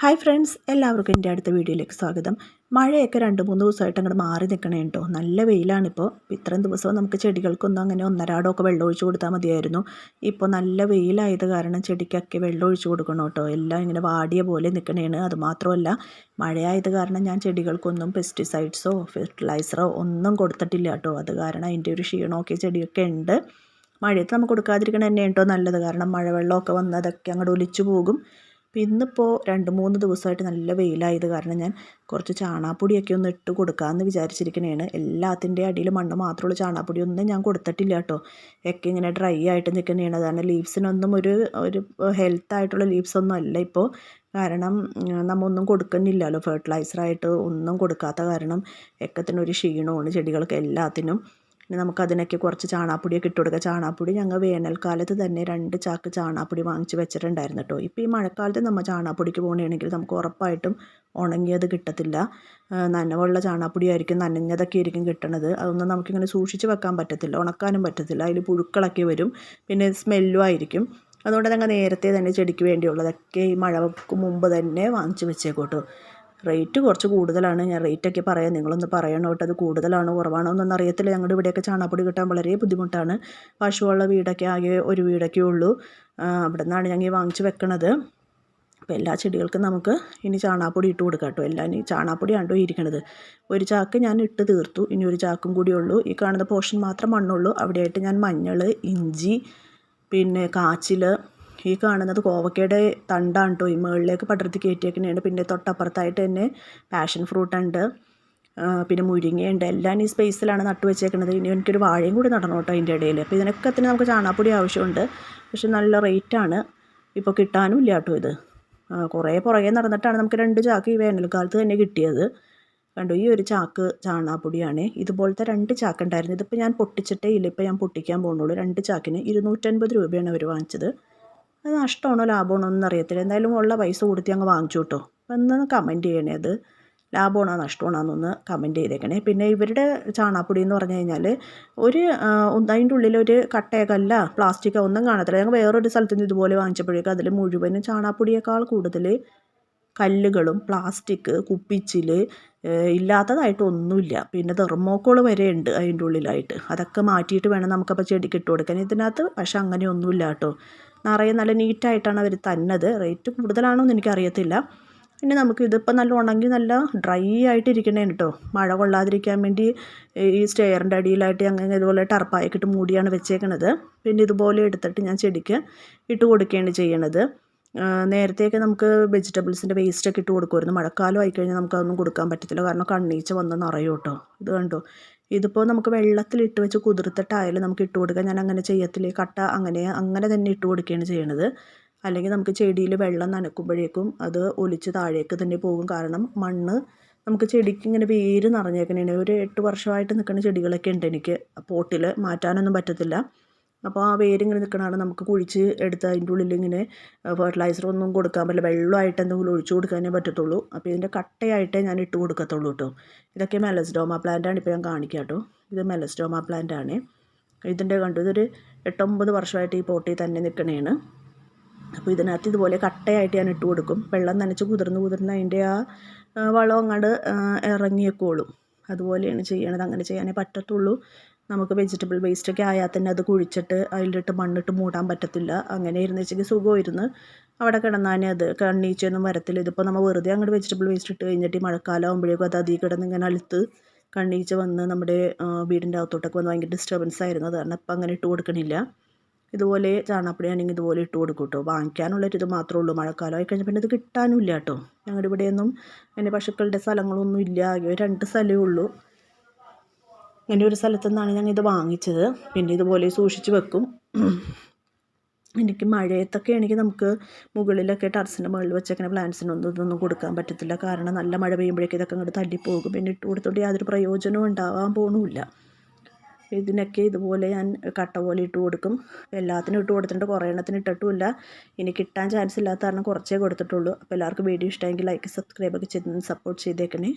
Hi friends എല്ലാവർക്കും എന്റെ അടുത്ത വീഡിയോയിലേക്ക് സ്വാഗതം. മഴയൊക്കെ രണ്ട് മൂന്ന് ദിവസമായിട്ട് അങ്ങോട്ട് മാറി നിൽക്കണേ കേട്ടോ നല്ല വെയിലാണിപ്പോൾ ഇത്രയും ദിവസവും നമുക്ക് ചെടികൾക്കൊന്നും അങ്ങനെ ഒന്നരാടമൊക്കെ വെള്ളം ഒഴിച്ചു കൊടുത്താൽ മതിയായിരുന്നു. ഇപ്പോൾ നല്ല വെയിലായത് കാരണം ചെടിക്കൊക്കെ വെള്ളം ഒഴിച്ചു കൊടുക്കണം കേട്ടോ എല്ലാം ഇങ്ങനെ വാടിയ പോലെ നിൽക്കണേണ് അതുമാത്രമല്ല മഴയായത് കാരണം ഞാൻ ചെടികൾക്കൊന്നും പെസ്റ്റിസൈഡ്സോ ഫെർട്ടിലൈസറോ ഒന്നും കൊടുത്തിട്ടില്ല കേട്ടോ അത് കാരണം അതിന്റെ ഒരു ക്ഷീണമൊക്കെ ചെടിയൊക്കെ ഉണ്ട്. മഴയത്ത് നമുക്ക് കൊടുക്കാതിരിക്കണം തന്നെ കേട്ടോ നല്ലത്. കാരണം മഴവെള്ളമൊക്കെ വന്ന് അതൊക്കെ അങ്ങോട്ട് ഒലിച്ചു പോകും. അപ്പോൾ ഇന്നിപ്പോൾ രണ്ട് മൂന്ന് ദിവസമായിട്ട് നല്ല വെയിലായത് കാരണം ഞാൻ കുറച്ച് ചാണാപ്പൊടിയൊക്കെ ഒന്ന് ഇട്ട് കൊടുക്കാമെന്ന് വിചാരിച്ചിരിക്കണേണ്. എല്ലാത്തിന്റെ അടിയിൽ മണ്ണ് മാത്രമുള്ള ചാണാപ്പൊടി ഒന്നും ഞാൻ കൊടുത്തിട്ടില്ല കേട്ടോ. ഒക്കെ ഇങ്ങനെ ഡ്രൈ ആയിട്ട് നിൽക്കുന്നതാണ് കാരണം ലീവ്സിനൊന്നും ഒരു ഒരു ഹെൽത്ത് ആയിട്ടുള്ള ലീവ്സ് ഒന്നും അല്ല ഇപ്പോൾ കാരണം നമ്മ ഒന്നും കൊടുക്കുന്നില്ലല്ലോ. ഫെർട്ടിലൈസറായിട്ട് ഒന്നും കൊടുക്കാത്ത കാരണം എക്കത്തിനൊരു ക്ഷീണമാണ് ചെടികൾക്ക് എല്ലാത്തിനും. പിന്നെ നമുക്കതിനൊക്കെ കുറച്ച് ചാണാപ്പൊടിയൊക്കെ ഇട്ട് കൊടുക്കുക ചാണാപ്പൊടി ഞങ്ങൾ വേനൽക്കാലത്ത് തന്നെ രണ്ട് ചാക്ക് ചാണാപ്പൊടി വാങ്ങിച്ച് വെച്ചിട്ടുണ്ടായിരുന്നു കേട്ടോ. ഇപ്പോൾ ഈ മഴക്കാലത്ത് നമ്മൾ ചാണാപ്പൊടിക്ക് പോകണമെങ്കിൽ നമുക്ക് ഉറപ്പായിട്ടും ഉണങ്ങിയത് കിട്ടത്തില്ല. നനവുള്ള ചാണാപ്പൊടി ആയിരിക്കും നനഞ്ഞതൊക്കെ ആയിരിക്കും കിട്ടണത്. അതൊന്നും നമുക്കിങ്ങനെ സൂക്ഷിച്ച് വെക്കാൻ പറ്റത്തില്ല ഉണക്കാനും പറ്റത്തില്ല. അതിൽ പുഴുക്കളൊക്കെ വരും പിന്നെ സ്മെല്ലും ആയിരിക്കും. അതുകൊണ്ട് ഞങ്ങൾ നേരത്തെ തന്നെ ചെടിക്ക് വേണ്ടിയുള്ളതൊക്കെ ഈ മഴക്ക് മുമ്പ് തന്നെ വാങ്ങിച്ച് വെച്ചേക്കോട്ടോ റേറ്റ് കുറച്ച് കൂടുതലാണ്. ഞാൻ റേറ്റൊക്കെ പറയാം. നിങ്ങളൊന്ന് പറയണം കേട്ടോ. അത് കൂടുതലാണോ കുറവാണോ എന്നൊന്നും അറിയത്തില്ല. ഞങ്ങളുടെ ഇവിടെയൊക്കെ ചാണാപ്പൊടി കിട്ടാൻ വളരെ ബുദ്ധിമുട്ടാണ്. പശുവുള്ള വീടൊക്കെ ആകെ ഒരു വീടൊക്കെ ഉള്ളൂ. അവിടെ നിന്നാണ് ഞങ്ങൾ വാങ്ങിച്ച് വെക്കണത്. അപ്പോൾ എല്ലാ ചെടികൾക്കും നമുക്ക് ഇനി ചാണാപ്പൊടി ഇട്ട് കൊടുക്കാം കേട്ടോ. എല്ലാം ഇനി ചാണകപ്പൊടിയാണ്ടോ ഇരിക്കണത്. ഒരു ചാക്ക് ഞാൻ ഇട്ട് തീർത്തു. ഇനി ഒരു ചാക്കും കൂടി ഉള്ളൂ. ഈ കാണുന്ന പോർഷൻ മാത്രം മണ്ണുള്ളൂ. അവിടെയായിട്ട് ഞാൻ മഞ്ഞൾ ഇഞ്ചി പിന്നെ കാച്ചിൽ ഈ കാണുന്നത് കോവക്കയുടെ തണ്ടാണ് കേട്ടോ ഈ മുകളിലേക്ക് പടർത്തി കയറ്റിയേക്കുന്നതാണ് പിന്നെ തൊട്ടപ്പുറത്തായിട്ട് തന്നെ പാഷൻ ഫ്രൂട്ട് ഉണ്ട്. പിന്നെ മുരിങ്ങയുണ്ട്. എല്ലാം ഈ സ്പേസിലാണ് നട്ടു വെച്ചേക്കുന്നത് ഇനി എനിക്കൊരു വാഴയും കൂടി നടണം കേട്ടോ അതിന്റെ ഇടയിൽ അപ്പോൾ ഇതിനൊക്കെ തന്നെ നമുക്ക് ചാണാപ്പൊടി ആവശ്യമുണ്ട്. പക്ഷെ നല്ല റേറ്റാണ് ഇപ്പോൾ കിട്ടാനും ഇല്ല കേട്ടോ ഇത്. കുറേ പുറകെ നടന്നിട്ടാണ് നമുക്ക് രണ്ട് ചാക്ക് ഈ വേനൽക്കാലത്ത് തന്നെ കിട്ടിയത്. കണ്ടു? ഈ ഒരു ചാക്ക് ചാണാപ്പൊടിയാണ് ഇതുപോലത്തെ രണ്ട് ചാക്ക് ഉണ്ടായിരുന്നു ഇതിപ്പോൾ ഞാൻ പൊട്ടിച്ചിട്ടേ ഇല്ല. ഇപ്പോൾ ഞാൻ പൊട്ടിക്കാൻ പോകുന്നുള്ളൂ. രണ്ട് ചാക്കിന് ഇരുന്നൂറ്റൻപത് രൂപയാണ് അവർ വാങ്ങിച്ചത്. അത് നഷ്ടമാണോ ലാഭമാണോ ഒന്നും അറിയത്തില്ല എന്തായാലും ഉള്ള പൈസ കൊടുത്തി അങ്ങ് വാങ്ങിച്ചു കേട്ടോ അപ്പം ഒന്ന് കമന്റ് ചെയ്യണേ അത്. ലാഭമാണോ നഷ്ടമാണോ എന്നൊന്ന് കമന്റ് ചെയ്തേക്കണേ. പിന്നെ ഇവരുടെ ചാണാപ്പൊടി എന്ന് പറഞ്ഞു കഴിഞ്ഞാൽ ഒരു അതിന്റെ ഉള്ളിൽ ഒരു കട്ടയൊക്കെ പ്ലാസ്റ്റിക്കോ ഒന്നും കാണത്തില്ല. ഞങ്ങൾ വേറൊരു സ്ഥലത്ത് നിന്ന് ഇതുപോലെ വാങ്ങിച്ചപ്പോഴേക്കും അതിൽ മുഴുവനും ചാണാപ്പൊടിയേക്കാൾ കൂടുതൽ കല്ലുകളും പ്ലാസ്റ്റിക് കുപ്പിച്ചിൽ ഇല്ലാത്തതായിട്ട് ഒന്നുമില്ല. പിന്നെ തെർമോക്കോൾ വരെ ഉണ്ട് അതിന്റെ ഉള്ളിലായിട്ട്. അതൊക്കെ മാറ്റിയിട്ട് വേണം നമുക്കപ്പോൾ ചെടിക്ക് ഇട്ട് കൊടുക്കാൻ. ഇതിനകത്ത് പക്ഷെ അങ്ങനെയൊന്നുമില്ല കേട്ടോ. നിറയെ നല്ല നീറ്റായിട്ടാണ് അവർ തന്നത്. റേറ്റ് കൂടുതലാണോന്ന് എനിക്കറിയത്തില്ല. പിന്നെ നമുക്ക് ഇതിപ്പോൾ നല്ല ഉണങ്ങി നല്ല ഡ്രൈ ആയിട്ട് കേട്ടോ. മഴ കൊള്ളാതിരിക്കാൻ വേണ്ടി ഈ സ്റ്റെയറിന്റെ അടിയിലായിട്ട് അങ്ങനെ ഇതുപോലെ ടർപ്പായിക്കിട്ട് മൂടിയാണ് വെച്ചേക്കണത്. പിന്നെ ഇതുപോലെ എടുത്തിട്ട് ഞാൻ ചെടിക്ക് ഇട്ട് കൊടുക്കുകയാണ് ചെയ്യണത്. നേരത്തെയൊക്കെ നമുക്ക് വെജിറ്റബിൾസിന്റെ വേസ്റ്റൊക്കെ ഇട്ട് കൊടുക്കുമായിരുന്നു. മഴക്കാലം ആയിക്കഴിഞ്ഞാൽ നമുക്കതൊന്നും കൊടുക്കാൻ പറ്റത്തില്ല. കാരണം കണ്ണീച്ച വന്ന് നിറയും കേട്ടോ. ഇത് കണ്ടോ? ഇതിപ്പോൾ നമുക്ക് വെള്ളത്തിലിട്ട് വെച്ച് കുതിർത്തിട്ടായാലും നമുക്ക് ഇട്ട് കൊടുക്കാം. ഞാൻ അങ്ങനെ ചെയ്യത്തില്ല? കട്ട അങ്ങനെ അങ്ങനെ തന്നെ ഇട്ട് കൊടുക്കുകയാണ് ചെയ്യണത്. അല്ലെങ്കിൽ നമുക്ക് ചെടിയിൽ വെള്ളം നനക്കുമ്പോഴേക്കും അത് ഒലിച്ച് താഴേക്ക് തന്നെ പോകും. കാരണം മണ്ണ് നമുക്ക് ചെടിക്ക് ഇങ്ങനെ വേര് നിറഞ്ഞേക്കണേ ഒരു എട്ട് വർഷമായിട്ട് നിൽക്കുന്ന ചെടികളൊക്കെ ഉണ്ട് എനിക്ക്. പോട്ടിൽ മാറ്റാനൊന്നും പറ്റത്തില്ല. അപ്പോൾ ആ വേരിങ്ങനെ നിൽക്കണതാണ് നമുക്ക് കുഴിച്ച് എടുത്ത് അതിന്റെ ഉള്ളിൽ ഇങ്ങനെ ഫെർട്ടിലൈസർ ഒന്നും കൊടുക്കാൻ പറ്റില്ല. വെള്ളമായിട്ട് എന്തെങ്കിലും ഒഴിച്ചു കൊടുക്കാനേ പറ്റത്തുള്ളൂ. അപ്പോൾ ഇതിന്റെ കട്ടയായിട്ടേ ഞാൻ ഇട്ട് കൊടുക്കത്തുള്ളൂ കേട്ടോ. ഇതൊക്കെ മെലസ്ഡോമ ആണ്. ഇപ്പോൾ ഞാൻ കാണിക്കാം കേട്ടോ. ഇത് പ്ലാന്റ് ആണ്. ഇതിന്റെ കണ്ടു ഇതൊരു എട്ടൊമ്പത് വർഷമായിട്ട് ഈ പോട്ടിൽ തന്നെ നിൽക്കണേണ്. അപ്പോൾ ഇതിനകത്ത് ഇതുപോലെ കട്ടയായിട്ട് ഞാൻ ഇട്ട് കൊടുക്കും. വെള്ളം നനച്ച് കുതിർന്ന് കുതിർന്ന് അതിന്റെ ആ വളം അങ്ങോട്ട് ഇറങ്ങിയേക്കോളും. അതുപോലെയാണ് ചെയ്യണത്. അങ്ങനെ ചെയ്യാനേ പറ്റത്തുള്ളൂ. നമുക്ക് വെജിറ്റബിൾ വേസ്റ്റൊക്കെ ആയാൽ തന്നെ അത് കുഴിച്ചിട്ട് അതിലിട്ട് മണ്ണിട്ട് മൂടാൻ പറ്റത്തില്ല. അങ്ങനെ ഇരുന്ന് വെച്ചെങ്കിൽ സുഖമായിരുന്നു. അവിടെ കിടന്നാൽ അത് കണ്ണീച്ചൊന്നും വരത്തില്ല. ഇതിപ്പോൾ നമ്മൾ വെറുതെ അങ്ങോട്ട് വെജിറ്റബിൾ വേസ്റ്റ് ഇട്ട് കഴിഞ്ഞിട്ട് ഈ മഴക്കാലം ആകുമ്പോഴേക്കും അത് അതിൽ കിടന്ന് ഇങ്ങനെ അലുത്ത് കണ്ണീച്ച വന്ന് നമ്മുടെ വീടിന്റെ അകത്തോട്ടൊക്കെ വന്ന് ഭയങ്കര ഡിസ്റ്റർബൻസ് ആയിരുന്നു. അത് കാരണം ഇപ്പം അങ്ങനെ ഇട്ട് കൊടുക്കണില്ല. ഇതുപോലെ ചാണാപ്പടി ആണെങ്കിൽ ഇതുപോലെ ഇട്ട് കൊടുക്കും കേട്ടോ. വാങ്ങിക്കാനുള്ളൊരിത് മാത്രമേ ഉള്ളൂ. മഴക്കാലമായി കഴിഞ്ഞാൽ പിന്നെ ഇത് കിട്ടാനും ഇല്ല കേട്ടോ. ഞങ്ങളുടെ ഇവിടെയൊന്നും അതിന്റെ പശുക്കളുടെ സ്ഥലങ്ങളൊന്നും ഇല്ല. ആകെ രണ്ട് സ്ഥലമേ ഉള്ളൂ. അങ്ങനെ ഒരു സ്ഥലത്തു നിന്നാണ് ഞങ്ങൾ ഇത് വാങ്ങിച്ചത്. പിന്നെ ഇതുപോലെ സൂക്ഷിച്ച് വെക്കും. എനിക്ക് മഴയത്തൊക്കെ ആണെങ്കിൽ നമുക്ക് മുകളിലൊക്കെ ടെറസിന്റെ മുകളിൽ വെച്ചേക്കണ പ്ലാന്റ്സിനൊന്നും ഇതൊന്നും കൊടുക്കാൻ പറ്റത്തില്ല. കാരണം നല്ല മഴ പെയ്യുമ്പോഴേക്കും ഇതൊക്കെ അങ്ങോട്ട് തല്ലിപ്പോകും പിന്നെ ഇട്ട് കൊടുത്തോണ്ട് യാതൊരു പ്രയോജനവും ഉണ്ടാവാൻ പോകണമില്ല ഇതിനൊക്കെ ഇതുപോലെ ഞാൻ കട്ട പോലെ ഇട്ട് കൊടുക്കും. എല്ലാത്തിനും ഇട്ട് കൊടുത്തിട്ടുണ്ട്. കുറേ എണ്ണത്തിന് ഇട്ടിട്ടുമില്ല. ഇനി കിട്ടാൻ ചാൻസ് ഇല്ലാത്ത കാരണം കുറച്ചേ കൊടുത്തിട്ടുള്ളൂ. അപ്പോൾ എല്ലാവർക്കും വീഡിയോ ഇഷ്ടമെങ്കിൽ ലൈക്ക് സബ്സ്ക്രൈബ് ഒക്കെ ചെയ്ത് സപ്പോർട്ട് ചെയ്തേക്കണേ.